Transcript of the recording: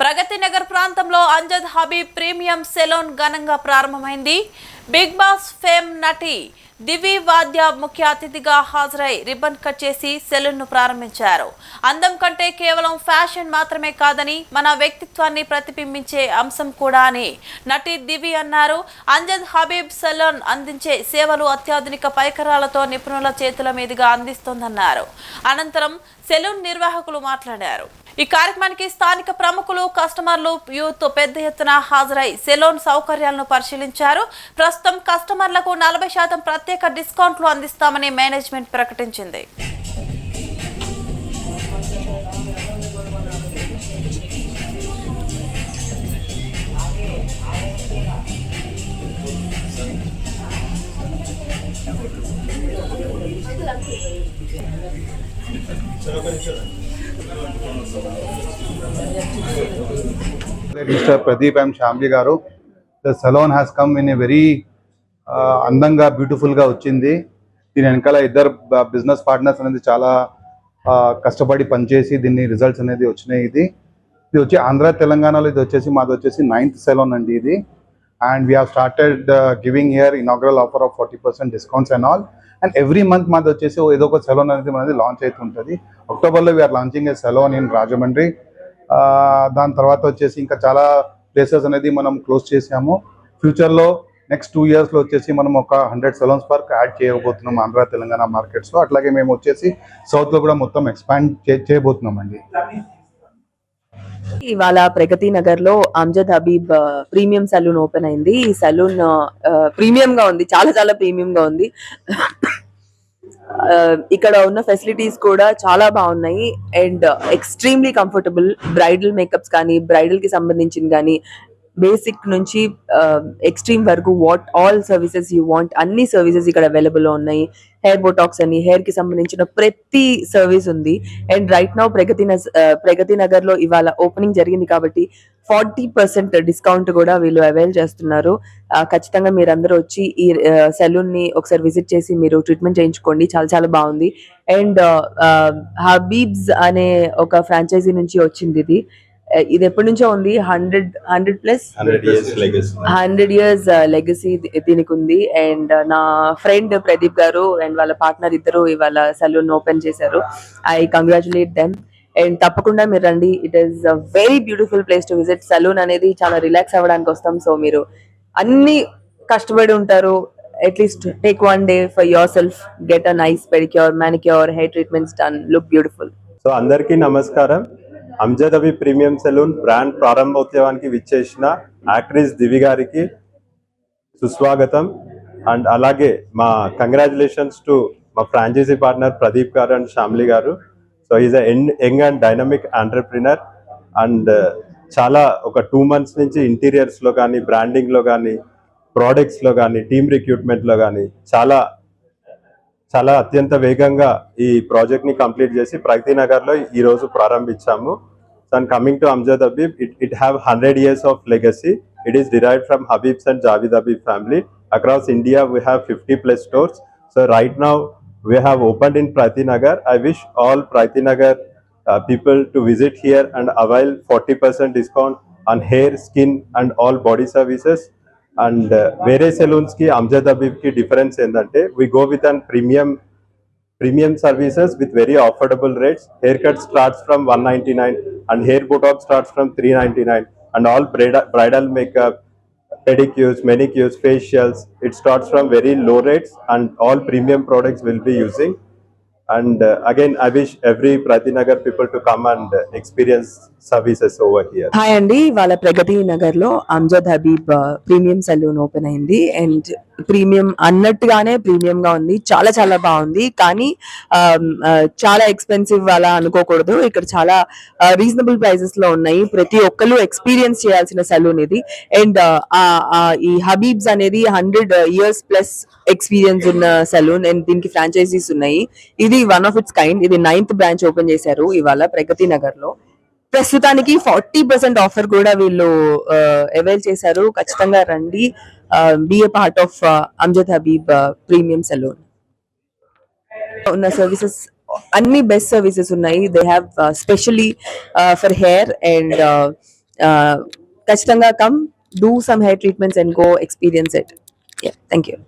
ప్రగతి నగర్ ప్రాంతంలో Amjad Habib premium salon ఘనంగా ప్రారంభమైంది. బిగ్ బాస్ ఫేమ్ నటి దివి వాద్య ముఖ్య అతిథిగా హాజరై రిబ్బన్ కట్ చేసి సెలూన్ను ప్రారంభించారు. అందం కంటే కేవలం ఫ్యాషన్ మాత్రమే కాదని మన వ్యక్తిత్వాన్ని ప్రతిబింబించే అంశం కూడా అని నటి దివి అన్నారు. అంజద్ హబీబ్ సెలూన్ అందించే సేవలు అత్యాధునిక పరికరాలతో నిపుణుల చేతుల మీదుగా అందిస్తోందన్నారు. అనంతరం సెలూన్ నిర్వాహకులు మాట్లాడారు. ఈ కార్యక్రమానికి స్థానిక ప్రముఖులు కస్టమర్లు యూత్ పెద్ద ఎత్తున హాజరై సెలూన్ సౌకర్యాలను పరిశీలించారు. ప్రస్తుతం కస్టమర్లకు నలభై శాతం ప్రత్యేక డిస్కౌంట్లు అందిస్తామని మేనేజ్మెంట్ ప్రకటించింది Mr. Pradeep and Shamli garu. The salon has come in a very అందంగా బ్యూటిఫుల్గా వచ్చింది. దీని వెనకాల ఇద్దరు బిజినెస్ పార్ట్నర్స్ అనేది చాలా కష్టపడి పనిచేసి దీన్ని రిజల్ట్స్ అనేది వచ్చినాయి ఇది. ఇది వచ్చి ఆంధ్ర తెలంగాణలో ఇది వచ్చేసి మాది వచ్చేసి నైన్త్ సెలోన్ అండి ఇది. And we have started giving here inaugural offer of forty percent discounts and all and every month మాది వచ్చేసి ఏదో ఒక సెలోన్ అనేది మనది లాంచ్ అవుతుంటుంది. అక్టోబర్లో we are launching a salon in Rajahmundry ఆ, దాని తర్వాత వచ్చేసి ఇంకా చాలా ప్లేసెస్ అనేది మనం క్లోజ్ చేసాము ఫ్యూచర్లో నెక్స్ట్ టూ ఇయర్స్లో వచ్చేసి మనం ఒక హండ్రెడ్ సెలూన్స్ వరకు యాడ్ చేయబోతున్నాం ఆంధ్ర తెలంగాణ మార్కెట్స్లో. అట్లాగే మేము వచ్చేసి సౌత్లో కూడా మొత్తం ఎక్స్పాండ్ చేయబోతున్నాం అండి ఇవాళ ప్రగతి నగర్లో Amjad Habib premium salon open అయింది. ఈ సలూన్ ప్రీమియం గా ఉంది. చాలా చాలా ప్రీమియం గా ఉంది ఇక్కడ ఉన్న ఫెసిలిటీస్ కూడా చాలా బాగున్నాయి. And extremely comfortable bridal makeups కానీ బ్రైడల్కి సంబంధించిన కానీ బేసిక్ నుంచి ఎక్స్ట్రీమ్ వరకు what all services you want అన్ని సర్వీసెస్ ఇక్కడ అవైలబుల్ ఉన్నాయి. హెయిర్ బోటాక్స్ అని హెయిర్కి సంబంధించిన ప్రతి సర్వీస్ ఉంది. And right now Pragati Pragati నగర్లో ఇవాళ ఓపెనింగ్ జరిగింది కాబట్టి ఫార్టీ పర్సెంట్ డిస్కౌంట్ కూడా వీళ్ళు అవైల్ చేస్తున్నారు. ఖచ్చితంగా మీరందరూ వచ్చి ఈ సెలూన్ని ఒకసారి విజిట్ చేసి మీరు ట్రీట్మెంట్ చేయించుకోండి. చాలా చాలా బాగుంది. అండ్ హబీబ్స్ అనే ఒక ఫ్రాంచైజీ నుంచి వచ్చింది ఇది. ఇది ఎప్పటి నుంచో ఉంది? Hundred hundred plus hundred years legacy దీనికి ఉంది. అండ్ నా ఫ్రెండ్ ప్రదీప్ గారు అండ్ వాళ్ళ పార్ట్నర్ ఇద్దరు ఇవాళ సలూన్ ఓపెన్ చేశారు. ఐ కంగ్రాచులేట్ దెమ్ అండ్ తప్పకుండా మీరు రండి. It is a very beautiful place to visit salon అనేది చాలా రిలాక్స్ అవ్వడానికి వస్తాం. సో మీరు అన్ని కష్టపడి ఉంటారు. At least take one day for yourself get a nice pedicure manicure hair treatments done look beautiful so అందరికీ నమస్కారం. అంజదవి అవి ప్రీమియం సెలూన్ బ్రాండ్ ప్రారంభోత్సవానికి విచ్చేసిన యాక్ట్రెస్ దివి గారికి సుస్వాగతం. అండ్ అలాగే మా కంగ్రాచులేషన్స్ టు మా ఫ్రాంచైజీ పార్ట్నర్ ప్రదీప్ గారు అండ్ శ్యామ్లి గారు. So is young and dynamic entrepreneur and చాలా ఒక టూ మంత్స్ నుంచి ఇంటీరియర్స్లో కానీ బ్రాండింగ్లో కానీ ప్రోడక్ట్స్లో కానీ టీమ్ రిక్రూట్మెంట్లో కానీ చాలా చాలా అత్యంత వేగంగా ఈ ప్రాజెక్ట్ని కంప్లీట్ చేసి ప్రగతి నగర్లో ఈ రోజు ప్రారంభించాము. And coming to Amjad Habib it it have hundred years of legacy it is derive from Habibs and Javed Habib family across India we have fifty plus stores so right now we have open in Pragati Nagar I wish all Pragati Nagar people to visit here and avail forty percent discount on hair skin and all body services. And uh, వేరే salons కి అమ్జద్ హబీబ్ కి difference ఏంటంటే we go with an premium premium services with very affordable rates. Haircut starts from 199 and hair botox starts from 399 and all bridal, bridal makeup, pedicures, manicures, facials, it starts from very low rates and all premium products will be using. And uh, again, I wish every Pratinagar people to come and experience services over here. Hi అండి వాళ్ళ ప్రగతి నగర్లో Amjad Habib premium salon open అయింది and premium అన్నట్టుగానే premium గా ఉంది. చాలా చాలా బాగుంది. కానీ చాలా ఎక్స్పెన్సివ్ అలా అనుకోకూడదు. ఇక్కడ చాలా రీజనబుల్ ప్రైసెస్లో ఉన్నాయి. ప్రతి ఒక్కరు ఎక్స్పీరియన్స్ చేయాల్సిన సెలూన్ ఇది. అండ్ ఈ హబీబ్స్ అనేది హండ్రెడ్ ఇయర్స్ ప్లస్ ఎక్స్పీరియన్స్ ఉన్న సెలూన్. అండ్ దీనికి ఫ్రాంచైజీస్ ఉన్నాయి. ఇది వన్ ఆఫ్ ఇట్స్ కైండ్. ఇది నైన్త్ బ్రాంచ్ ఓపెన్ చేశారు ఇవాళ ప్రగతి నగర్లో ప్రస్తుతానికి ఫార్టీ పర్సెంట్ ఆఫర్ కూడా వీళ్ళు అవైల్ చేశారు. ఖచ్చితంగా రండి. Be a part of Amjad Habib premium salon ఉన్న సర్వీసెస్ అన్ని బెస్ట్ సర్వీసెస్ ఉన్నాయి. They have specially for hair and ఖచ్చితంగా come do some hair treatments and go experience it thank you